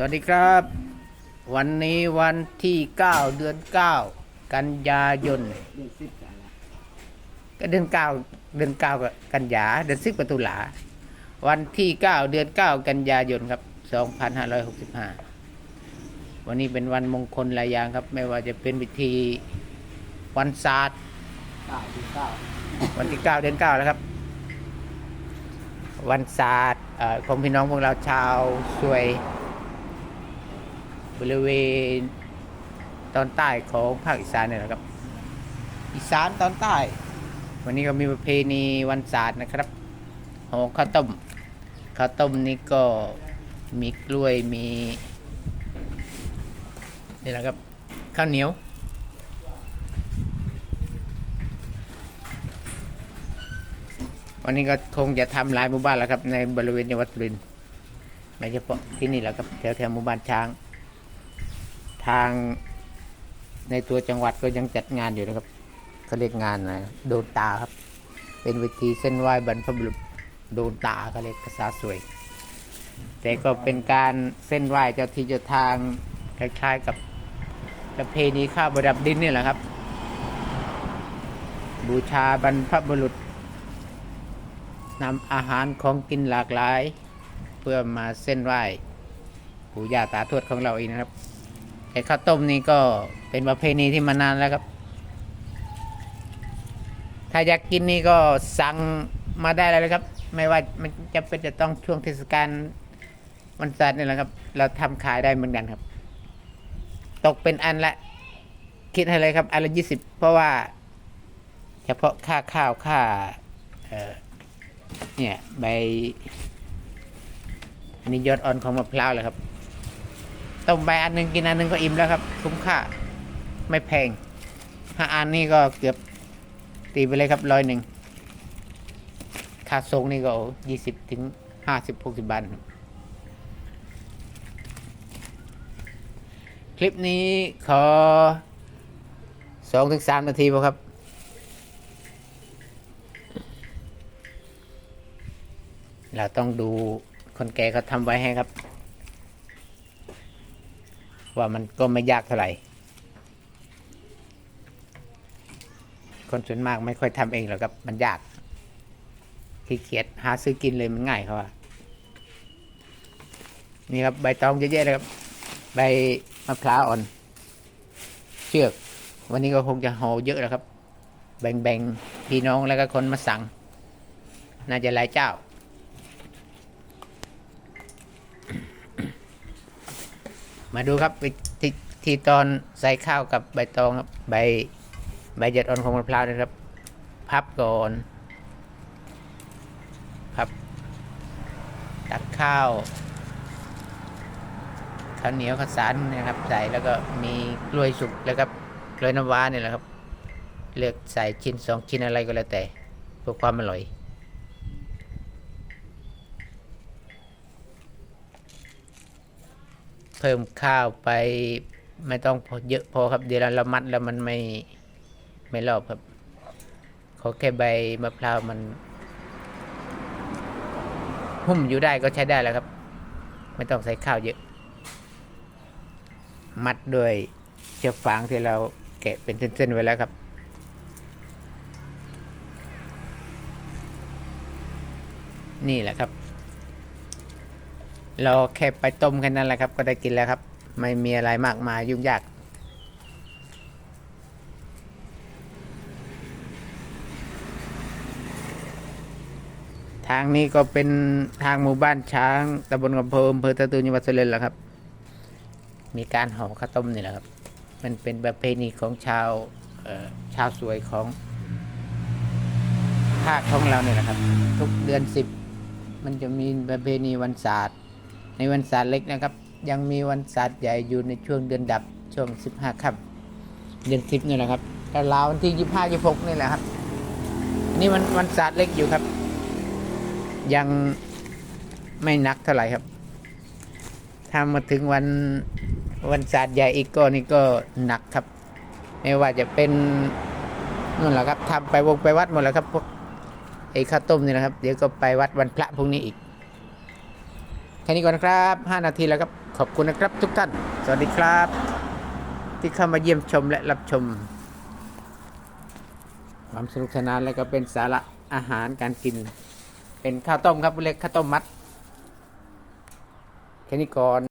สวัสดีครับ วันนี้วันที่ 9 เดือน 9 กันยายนก็เดือน9เดือน9กับกันยาเดือน10กตุลาวันที่ 9 เดือน 9 กันยายนครับ 2565 วันนี้เป็นวันมงคลหลายอย่างครับ ไม่ว่าจะเป็นพิธีวันศาสตร์เก้าที่เก้าวันที่ 9 เดือน 9 แล้วครับ วันศาสตร์ของพี่น้องพวกเราชาวสวย บริเวณตอนใต้ของภาคอีสานเนี่ยนะครับ อีสานตอนใต้ วันนี้ก็มีประเพณีวันศาสตร์นะครับห่อข้าวต้มข้าวต้มนี่ก็มีกล้วยมีนี่แหละครับข้าวเหนียววันนี้ก็คงจะทำหลายหมู่บ้านแล้วครับในบริเวณจังหวัดสุรินทร์ไม่เฉพาะที่นี่แหละครับแถวแถวๆหมู่บ้านช้าง ทางในตัวจังหวัดก็ยังจัดงานอยู่นะครับเขาเรียกงานอะไรโดนตาครับ เป็นเวทีเส้นไหว้บรรพบุรุษโดนตาเขาเรียกภาษาสวย แต่ก็เป็นการเส้นไหว้เจ้าที่เจ้าทางคล้ายๆกับประเพณีข้าวประดับดินนี่แหละครับ บูชาบรรพบุรุษนำอาหารของกินหลากหลาย เพื่อมาเส้นไหว้ปู่ย่าตาทวดของเราเองนะครับ ไอ้ข้าวต้มนี่ก็เป็นประเพณีที่มานานแล้วครับ ถ้าอยากกินนี่ก็สั่งมาได้เลยครับ ไม่ว่ามันจะเป็นจะต้องช่วงเทศกาลวันศาสตร์นี่แหละครับ เราทำขายได้เหมือนกันครับ ตกเป็นอันละ คิดให้เลยครับ อันละยี่สิบเพราะว่า เฉพาะค่าข้าวค่าเเนี่ยใบอันนี้ยอดอ่อนของมะพร้าวเลยครับ ต้มใบอันหนึ่งกินอันหนึ่งก็อิ่มแล้วครับ คุ้มค่า ไม่แพงห้าอันนี่ก็เกือบตีไปเลยครับร้อยหนึ่งค่าทรงนี่ก็ยี่สิบถึงห้าสิบหกสิบบาทครับคลิปนี้ขอสองถึงสามนาทีพอครับ เราต้องดูคนแก่เขาทำไว้ให้ครับ ว่ามันก็ไม่ยากเท่าไหร่ คนส่วนมากไม่ค่อยทำเองหรอกครับ มันยากขี้เกียจหาซื้อกินเลยมันง่ายเขาว่านี่ครับใบตองเยอะๆเลยครับ ใบมะพร้าวอ่อน เชือก วันนี้ก็คงจะห่อเยอะแล้วครับ แบ่งๆพี่น้องแล้วก็คนมาสั่ง น่าจะหลายเจ้า มาดูครับวิธีที่ตอนใส่ข้าวกับใบตองครับใบใบหยัดอ่อนของมะพร้าวนะครับ พับก่อนพับตักข้าวข้าวเหนียวข้าวสารนะครับ ใส่แล้วก็มีกล้วยสุกแล้วก็กล้วยน้ำว้าเนี่ยแหละครับ เลือกใส่ชิ้นสองชิ้นอะไรก็แล้วแต่เพื่อความอร่อย เพิ่มข้าวไป ไม่ต้องเยอะพอครับ เดี๋ยวเรามัดแล้วมันไม่ไม่รอบครับ ขอแค่ใบมะพร้าวมัน หุ้มอยู่ได้ก็ใช้ได้แล้วครับ ไม่ต้องใส่ข้าวเยอะ มัดด้วยเชือกฟางที่เราแกะเป็นเส้นๆไว้แล้วครับนี่แหละครับ เราแค่ไปต้มแค่นั้นแหละครับ ก็ได้กินแล้วครับ ไม่มีอะไรมากมายยุ่งยากทางนี้ก็เป็นทางหมู่บ้านช้างตำบลกำเพิมอำเภอตะตูนจังหวัดสุรินทร์แหละครับ มีการห่อข้าวต้มนี่แหละครับ มันเป็นประเพณีของชาวชาวสวยของภาคของเราเนี่ยแหละครับ ทุกเดือนสิบมันจะมีประเพณีวันศาสตร์ ในวันศาสตร์เล็กนะครับ ยังมีวันศาสตร์ใหญ่อยู่ในช่วงเดือนดับช่วง 15ค่ำเดือนสิบนี่แหละครับแต่ลาววันที่ 25 26นี่แหละครับนี่มันวันศาสตร์เล็กอยู่ครับ ยังไม่นักเท่าไหร่ครับถ้ามาถึงวันวันศาสตร์ใหญ่อีกก็นี่ก็หนักครับ ไม่ว่าจะเป็นนู่นแหละครับทำไปวงไปวัดหมดแล้วครับพวกไอ้ข้าวต้มนี่นะครับ เดี๋ยวก็ไปวัดวันพระพรุ่งนี้อีก ค่นี้ก่อนนะครับ 5 นาทีแล้วครับ ขอบคุณนะครับทุกท่าน สวัสดีครับ ที่เข้ามาเยี่ยมชมและรับชม ความสนุกสนานแล้วก็เป็นสาระอาหารการกิน เป็นข้าวต้มครับเรียกข้าวต้มมัด แค่นี้ก่อน